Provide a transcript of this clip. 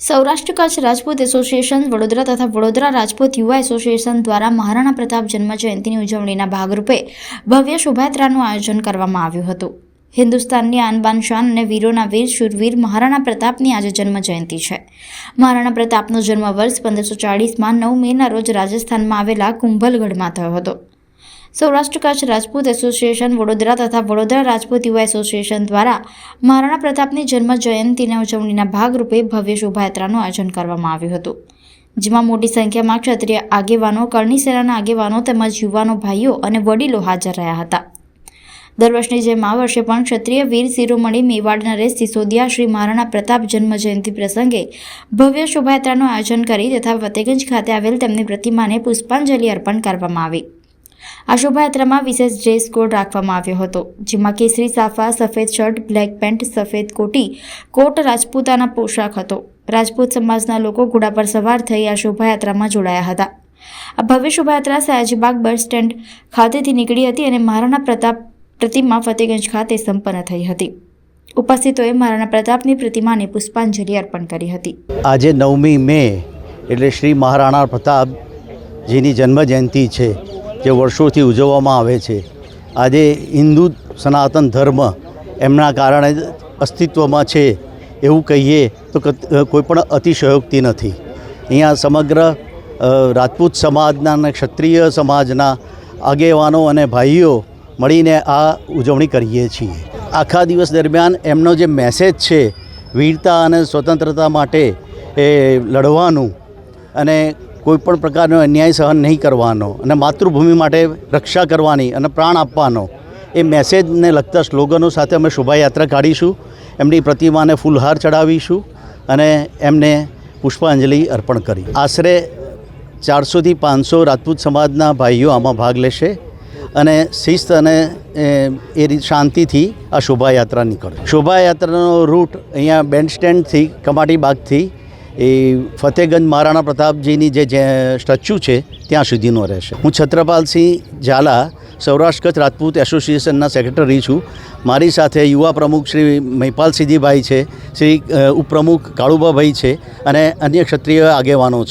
Saurashtra Kutch Rajput association, Vadodara તથા વડોદરા રાજપૂત યુવા association દ્વારા મહારાણા પ્રતાપ જન્મ જયંતિની ઉજવણીના ભાગરૂપે ભવ્ય શોભાયાત્રાનું આયોજન કરવામાં આવ્યું હતું. હિન્દુસ્તાનની આનબાન શાન અને વીરોના વીર, શુરવીર મહારાણા પ્રતાપની આજે જન્મ જયંતિ છે. મહારાણા પ્રતાપનો જન્મ વર્ષ પંદરસો ચાળીસમાં નવ મેના રોજ રાજસ્થાનમાં આવેલા કુંભલગઢમાં થયો હતો. સૌરાષ્ટ્ર કચ્છ રાજપૂત એસોસિએશન, વડોદરા તથા વડોદરા રાજપૂત યુવા એસોસિએશન દ્વારા મહારાણા પ્રતાપની જન્મ જયંતિના ઉજવણીના ભાગરૂપે ભવ્ય શોભાયાત્રાનું આયોજન કરવામાં આવ્યું હતું. જેમાં મોટી સંખ્યામાં ક્ષત્રિય આગેવાનો કરણી સેનાના આગેવાનો તેમજ યુવાનો ભાઈઓ અને વડીલો હાજર રહ્યા હતા. દર વર્ષની જેમ આ વર્ષે પણ ક્ષત્રિય વીર શિરોમણી મેવાડ નરેશ સિસોદિયા શ્રી મહારાણા પ્રતાપ જન્મ જયંતિ પ્રસંગે ભવ્ય શોભાયાત્રાનું આયોજન કરી તથા ફતેગંજ ખાતે આવેલ તેમની પ્રતિમાને પુષ્પાંજલિ અર્પણ કરવામાં આવી. આ શોભાયાત્રામાં વિશેષ ડ્રેસ કોડ રાખવામાં આવ્યો હતો, જેમાં કેસરી સાફા, સફેદ શર્ટ, બ્લેક પેન્ટ, સફેદ કોટી, કોટ રાજપૂતાના પોશાક હતો. રાજપૂત સમાજના લોકો ઘોડા પર સવાર થઈ આ શોભાયાત્રામાં જોડાયા હતા. આ ભવ્ય શોભાયાત્રા સયાજીબાગ બસ સ્ટેન્ડ ખાતેથી નીકળી હતી અને મહારાણા પ્રતાપ પ્રતિમા ફતેગંજ ખાતે સંપન્ન થઈ હતી. ઉપસ્થિતોએ મહારાણા પ્રતાપની પ્રતિમાને પુષ્પાંજલિ અર્પણ કરી હતી. આજે નવમી મે એટલે શ્રી મહારાણા પ્રતાપજીની જન્મજયંતિ છે. જે વર્ષોથી ઉજવવામાં આવે છે. આજે હિન્દુ સનાતન ધર્મ એમના કારણે અસ્તિત્વમાં છે એવું કહીએ તો કોઈ પણ અતિશયોક્તિ નથી. અહીંયા સમગ્ર રાજપૂત સમાજના અને ક્ષત્રિય સમાજના આગેવાનો અને ભાઈઓ મળીને આ ઉજવણી કરીએ છીએ. આખા દિવસ દરમિયાન એમનો જે મેસેજ છે, વીરતા અને સ્વતંત્રતા માટે એ લડવાનું અને કોઈ પણ પ્રકારનો અન્યાય સહન નહીં કરવાનો અને માતૃભૂમિ માટે રક્ષા કરવાની અને પ્રાણ આપવાનો એ મેસેજને લગતા સ્લોગનો સાથે અમે શોભાયાત્રા કાઢીશું એમની પ્રતિમાને ફૂલહાર ચડાવીશું અને એમને પુષ્પાંજલિ અર્પણ કરી. આશરે ચારસોથી પાંચસો રાજપૂત સમાજના ભાઈઓ આમાં ભાગ લેશે અને શિસ્ત અને એ, શાંતિથી આ શોભાયાત્રા નીકળે શોભાયાત્રાનો રૂટ અહીંયા બેન્ડ સ્ટેન્ડથી કમાટી બાગથી એ ફતેગંજ મહારાણા પ્રતાપજીની જે સ્ટેચ્યુ છે, ત્યાં સુધીનો રહેશે. હું છત્રપાલસિંહ ઝાલા, સૌરાષ્ટ્ર કચ્છ રાજપૂત એસોસિએશનના સેક્રેટરી છું. મારી સાથે યુવા પ્રમુખ શ્રી મહિપાલ સિદ્ધિભાઈ છે, શ્રી ઉપપ્રમુખ કાળુબાભાઈ છે અને અન્ય ક્ષત્રિય આગેવાનો છે.